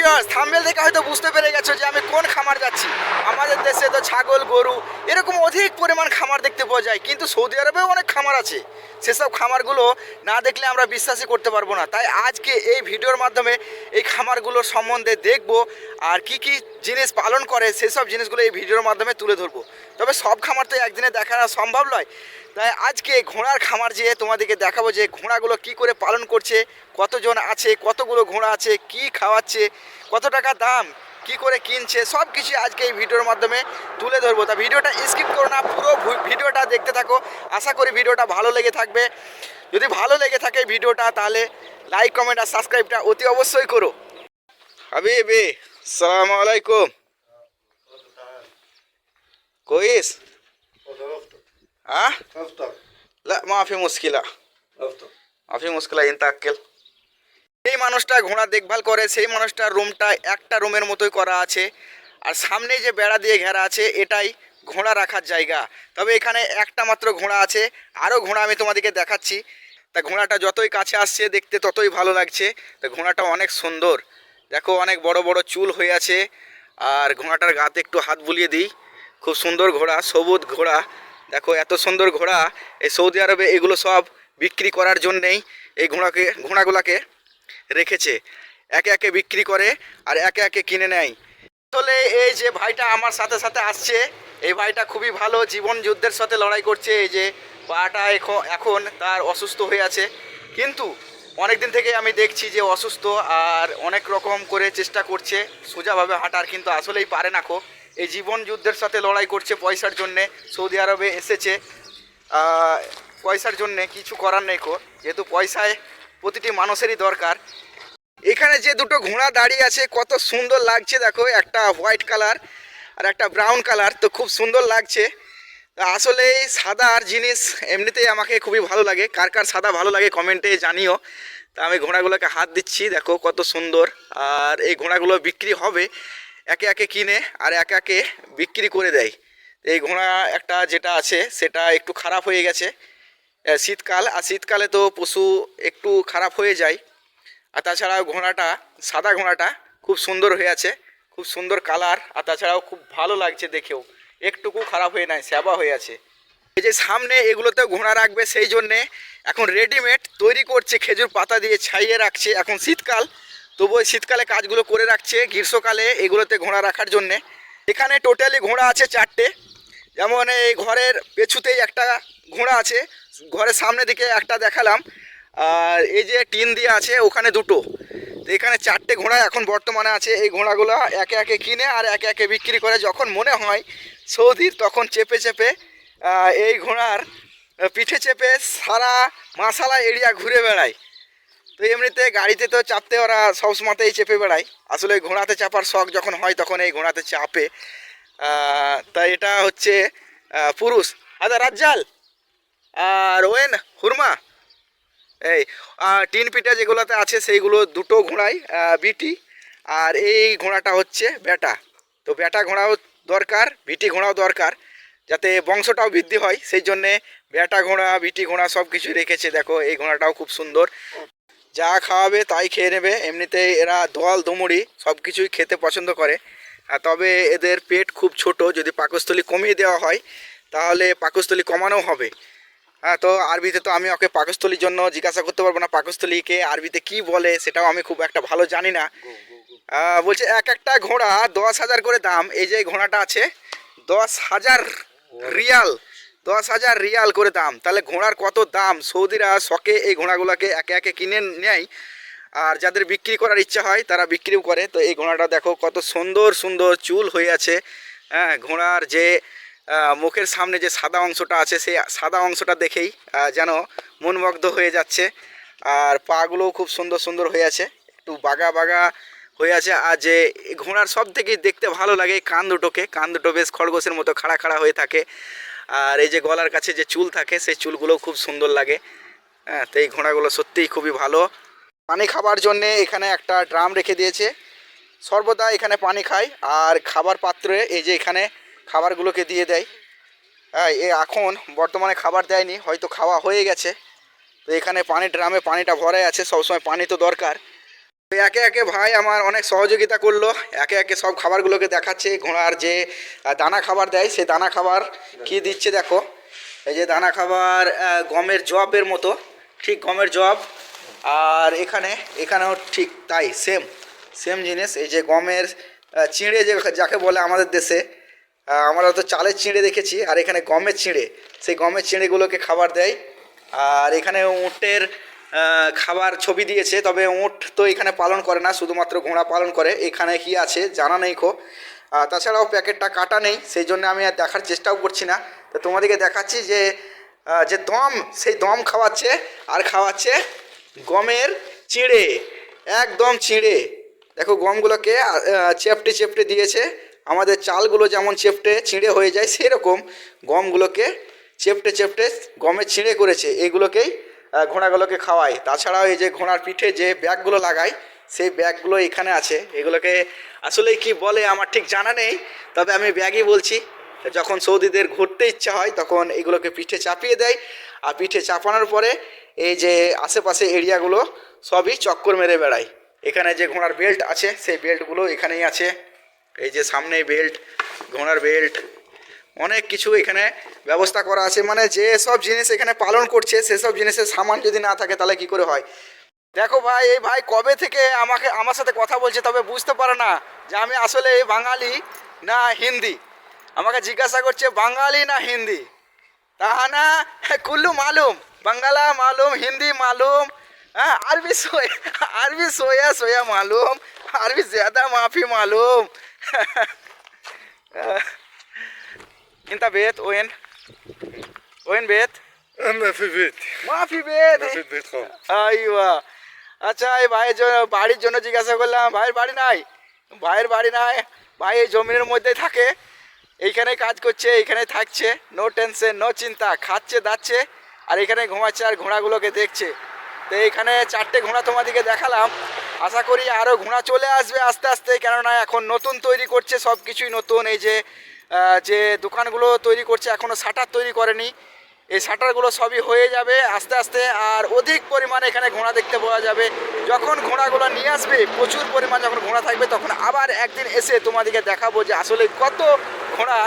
Viewers thumbnail দেখে হয়তো বুঝতে পেরে গেছো যে আমি কোন খামার যাচ্ছি। আমাদের দেশে তো ছাগল, গরু এরকম অধিক পরিমাণ খামার দেখতে পাওয়া যায়, কিন্তু সৌদি আরবেও অনেক খামার আছে। সেসব খামারগুলো না দেখলে আমরা বিশ্বাসই করতে পারব না। তাই আজকে এই ভিডিওর মাধ্যমে এই খামারগুলোর সম্বন্ধে দেখব আর কি কি জিনিস পালন করে, সেসব জিনিসগুলো এই ভিডিওর মাধ্যমে তুলে ধরবো। তবে সব খামার তো একদিনে দেখা সম্ভব নয়। তাই আজকে ঘোড়ার খামার যে তোমাদেরকে দেখাবো যে ঘোড়াগুলো কি করে পালন করছে, কতজন আছে, কতগুলো ঘোড়া আছে, কি খাওয়াচ্ছে, কত টাকা দাম, কি করে কিনছে সব কিছু আজকে এই ভিডিওর মাধ্যমে তুলে ধরবো। তা ভিডিওটা স্কিপ করো না, পুরো ভিডিওটা দেখতে থাকো। আশা করি ভিডিওটা ভালো লেগে থাকবে। যদি ভালো লেগে থাকে ভিডিওটা, তাহলে লাইক কমেন্ট আর সাবস্ক্রাইবটা অতি অবশ্যই করো। হাবিবি সালাম আলাইকুম কইস ها افطر لا ما في مشكلة افطر ما في مشكلة انت اكل এই মানুষটা ঘোড়া দেখভাল করে সেই মানুষটার রুমটা একটা রুমের মতোই করা আছে আর সামনে যে বেড়া দিয়ে ঘেরা আছে এটাই ঘোড়া রাখার জায়গা তবে এখানে একটা মাত্র ঘোড়া আছে আরও ঘোড়া আমি তোমাদেরকে দেখাচ্ছি তা ঘোড়াটা যতই কাছে আসছে দেখতে ততই ভালো লাগছে তা ঘোড়াটা অনেক সুন্দর দেখো অনেক বড় বড় চুল হয়ে আছে আর ঘোড়াটার গাতে একটু হাত বুলিয়ে দিই খুব সুন্দর ঘোড়া সবুজ ঘোড়া দেখো, এত সুন্দর ঘোড়া এই সৌদি আরবে এগুলো সব বিক্রি করার জন্যেই এই ঘোড়াকে, ঘোড়াগুলাকে রেখেছে। একে একে বিক্রি করে আর একে একে কিনে নেয়। আসলে এই যে ভাইটা আমার সাথে সাথে আসছে, এই ভাইটা খুবই ভালো জীবন যুদ্ধের সাথে লড়াই করছে, এই যে পাটা এখন এখন তার অসুস্থ হয়ে আছে। কিন্তু অনেক দিন থেকে আমি দেখছি যে অসুস্থ আর অনেক রকম করে চেষ্টা করছে, সোজাভাবে হাঁটার, কিন্তু আসলেই পারে না খো। এই জীবন যুদ্ধের সাথে লড়াই করছে পয়সার জন্যে। সৌদি আরবে এসেছে। পয়সার জন্যে কিছু করার নেই কো যেহেতু পয়সায় প্রতিটি মানুষেরই দরকার। এখানে যে দুটো ঘোড়া দাঁড়িয়ে আছে, কত সুন্দর লাগছে দেখো। একটা হোয়াইট কালার আর একটা ব্রাউন কালার। তো খুব সুন্দর লাগছে। আসলে এই সাদার জিনিস এমনিতেই আমাকে খুবই ভালো লাগে। কার কার সাদা ভালো লাগে কমেন্টে জানিও। তা আমি ঘোড়াগুলোকে হাত দিচ্ছি। দেখো কত সুন্দর। আর এই ঘোড়াগুলো বিক্রি হবে। একে একে কিনে আর একে একে বিক্রি করে দেয়। এই ঘোড়া একটা যেটা আছে, সেটা একটু খারাপ হয়ে গেছে। শীতকাল, আর শীতকালে তো পশু একটু খারাপ হয়ে যায়। আর তাছাড়াও ঘোড়াটা, সাদা ঘোড়াটা খুব সুন্দর হয়ে আছে, খুব সুন্দর কালার, আর তাছাড়াও খুব ভালো লাগছে দেখেও। একটুকু খারাপ হয়ে নাই সেবা হয়ে আছে। এই যে সামনে এগুলোতেও ঘোড়া রাখবে, সেই জন্যে এখন রেডিমেড তৈরি করছে, খেজুর পাতা দিয়ে ছাইয়ে রাখছে। এখন শীতকাল তবু ওই শীতকালে কাজগুলো করে রাখছে, গ্রীষ্মকালে এগুলোতে ঘোড়া রাখার জন্যে। এখানে টোটালি ঘোড়া আছে চারটে। যেমন এই ঘরের পেছুতেই একটা ঘোড়া আছে, ঘরের সামনে দিকে একটা দেখালাম। আর এই যে টিন দিয়ে আছে, ওখানে দুটো। তো এখানে চারটে ঘোড়া এখন বর্তমানে আছে। এই ঘোড়াগুলো একে একে কিনে আর একে একে বিক্রি করে যখন মনে হয়, সৌদির তখন চেপে চেপে এই ঘোড়ার পিঠে চেপে সারা মাসালা এরিয়া ঘুরে বেড়ায়। তো এমনিতে গাড়িতে তো চাপতে ওরা সবসময়তেই চেপে বেড়ায়। আসলে ঘোড়াতে চাপার শখ যখন হয় তখন এই ঘোড়াতে চাপে। তা এটা হচ্ছে পুরুষ। আদা রাজ্জাল! আর ওয়েন, হুরমা! এই টিন পিঠা যেগুলোতে আছে সেইগুলো দুটো ঘোড়াই বিটি। আর এই ঘোড়াটা হচ্ছে বেটা তো বেটা ঘোড়াও দরকার, বিটি ঘোড়াও দরকার, যাতে বংশটাও বৃদ্ধি হয়। সেই জন্যে বেটা ঘোড়া, বিটি ঘোড়া সব কিছু রেখেছে। দেখো, এই ঘোড়াটাও খুব সুন্দর। যা খাওয়াবে তাই খেয়ে নেবে। এমনিতে এরা দোয়াল দুমুড়ি সব কিছুই খেতে পছন্দ করে। আর তবে এদের পেট খুব ছোট যদি পাকস্থলী কমিয়ে দেওয়া হয় তাহলে পাকস্থলী কমানো হবে। হ্যাঁ তো আরবিতে তো আমি ওকে পাকস্থলীর জন্য জিজ্ঞাসা করতে পারব না পাকস্থলীকে আরবিতে কি বলে সেটাও আমি খুব একটা ভালো জানি না। বলছে এক একটা ঘোড়া দশ হাজার করে দাম এই যে ঘোড়াটা আছে দশ হাজার রিয়াল। দশ হাজার রিয়াল করে দাম। তাহলে ঘোড়ার কত দাম? সৌদিরা শখে এই ঘোড়াগুলোকে একে একে কিনে নেয়। আর যাদের বিক্রি করার ইচ্ছা হয়, তারা বিক্রিও করে। তো এই ঘোড়াটা দেখো কত সুন্দর সুন্দর চুল হয়ে আছে। হ্যাঁ ঘোড়ার যে মুখের সামনে যে সাদা অংশটা আছে, সেই সাদা অংশটা দেখেই যেন মনমুগ্ধ হয়ে যাচ্ছে। আর পাগুলোও খুব সুন্দর সুন্দর হয়ে আছে। একটু বাগা বাগা হয়ে আছে। আর যে ঘোড়ার সব থেকে দেখতে ভালো লাগে কান দুটোকে। কান দুটো বেশ খরগোশের মতো খাড়া খাড়া হয়ে থাকে। আর এই যে গলার কাছে যে চুল থাকে, সেই চুলগুলোও খুব সুন্দর লাগে। হ্যাঁ তো এই ঘোড়াগুলো সত্যিই খুবই ভালো। পানি খাবার জন্যে এখানে একটা ড্রাম রেখে দিয়েছে। সর্বদা এখানে পানি খায় আর খাবার পাত্রে এই যে এখানে খাবারগুলোকে দিয়ে দেয়। হ্যাঁ এ এখন বর্তমানে খাবার দেয়নি, হয়তো খাওয়া হয়ে গেছে। তো এখানে পানির ড্রামে পানিটা ভরাই আছে, সবসময় পানি তো দরকার। একে একে ভাই আমার অনেক সহযোগিতা করল। একে একে সব খাবারগুলোকে দেখাচ্ছে, ঘোড়ার যে দানা খাবার দেয়, সেই দানা খাবার কি দিচ্ছে দেখো। এই যে দানা খাবার গমের জবের মতো, ঠিক গমের জব। আর এখানে, এখানেও ঠিক তাই সেম সেম জিনিস। এই যে গমের চিঁড়ে যে, যাকে বলে আমাদের দেশে আমরা তো চালের চিঁড়ে দেখেছি, আর এখানে গমের চিঁড়ে, সেই গমের চিঁড়েগুলোকে খাবার দেয়। আর এখানে উঁটের খাবার ছবি দিয়েছে তবে উঁট তো এখানে পালন করে না শুধুমাত্র ঘোড়া পালন করে। এখানে কি আছে জানা নেই খো। তাছাড়াও প্যাকেটটা কাটা নেই সেই জন্য আমি আর দেখার চেষ্টাও করছি না। তো তোমাদেরকে দেখাচ্ছি যে যে দম সেই দম খাওয়াচ্ছে আর খাওয়াচ্ছে গমের চিঁড়ে একদম চিঁড়ে। দেখো গমগুলোকে চেপটে চেপটে দিয়েছে। আমাদের চালগুলো যেমন চেপটে ছিঁড়ে হয়ে যায় সেরকম গমগুলোকে চেপটে চেপটে গমের ছিঁড়ে করেছে। এইগুলোকেই আহ, ঘোড়াগুলোকে খাওয়াই তাছাড়াও এই যে ঘোড়ার পিঠে যে ব্যাগগুলো লাগায়, সেই ব্যাগগুলো এখানে আছে। এগুলোকে আসলে কি বলে আমার ঠিক জানা নেই, তবে আমি ব্যাগই বলছি। যখন সৌদিদের ঘুরতে ইচ্ছা হয়, তখন এগুলোকে পিঠে চাপিয়ে দেয়। আর পিঠে চাপানোর পরে এই যে আশেপাশে এরিয়াগুলো, সবই চক্কর মেরে বেড়ায়। এখানে যে ঘোড়ার বেল্ট আছে, সেই বেল্টগুলো এখানেই আছে। এই যে সামনে বেল্ট ঘোড়ার বেল্ট অনেক কিছু এখানে ব্যবস্থা করা আছে। মানে যে সব জিনিস এখানে পালন করছে সেসব জিনিসের সামান যদি না থাকে তাহলে কি করে হয়? দেখো ভাই, এই ভাই কবে থেকে আমাকে, আমার সাথে কথা বলছে তবে বুঝতে পারে না যে আমি আসলে এই বাঙালি না হিন্দি। আমাকে জিজ্ঞাসা করছে, বাঙালি না হিন্দি? তাহানা কুল্লু মালুম, বাঙ্গালা মালুম, হিন্দি মালুম হ্যাঁ আরবি সোয়া আরবি সোয়া সোয়া মালুম, আরবি জ্যাদা মাফি মালুম। انت بيت وين وين بيت اما في بيتي ما في بيت ما في بيت خالص আইওয়া আচ্ছা এই ভাইয়ের জন্য বাড়ির জন্য জিজ্ঞাসা করলাম ভাইয়ের বাড়ি নাই ভাইয়ের বাড়ি নাই ভাই এই জমিনের মধ্যেই থাকে এইখানে কাজ করছে এইখানে থাকছে নো টেনশন নো চিন্তা খাচ্ছে দাচ্ছে আর এখানে ঘুমাচ্ছে আর ঘোড়াগুলোকে দেখছে তো এইখানে চারটে ঘোড়া তোমাদেরকে দেখালাম আশা করি আরও ঘোড়া চলে আসবে আস্তে আস্তে কেননা এখন নতুন তৈরি করছে সব কিছুই নতুন এই যে আহ, যে দোকানগুলো তৈরি করছে এখনও শাটার তৈরি করেনি। এই শাটারগুলো সবই হয়ে যাবে আস্তে আস্তে, আর অধিক পরিমাণে এখানে ঘোড়া দেখতে পাওয়া যাবে। যখন ঘোড়াগুলো নিয়ে আসবে, প্রচুর পরিমাণ যখন ঘোড়া থাকবে, তখন আবার একদিন এসে তোমাদেরকে দেখাবো যে আসলে কত ঘোড়া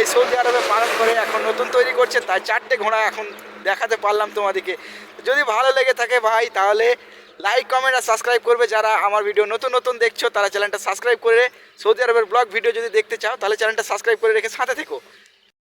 এই সৌদি আরবে পালন করে এখন নতুন তৈরি করছে। তাই চারটে ঘোড়া এখন দেখাতে পারলাম তোমাদেরকে। যদি ভালো লেগে থাকে ভাই, তাহলে লাইক কমেন্ট আর সাবস্ক্রাইব করবে যারা আমার ভিডিও নতুন নতুন দেখছ, তারা চ্যানেলটা সাবস্ক্রাইব করে সৌদি আরবের ব্লগ ভিডিও যদি দেখতে চাও, তাহলে চ্যানেলটা সাবস্ক্রাইব করে রেখে সাথে থেকো।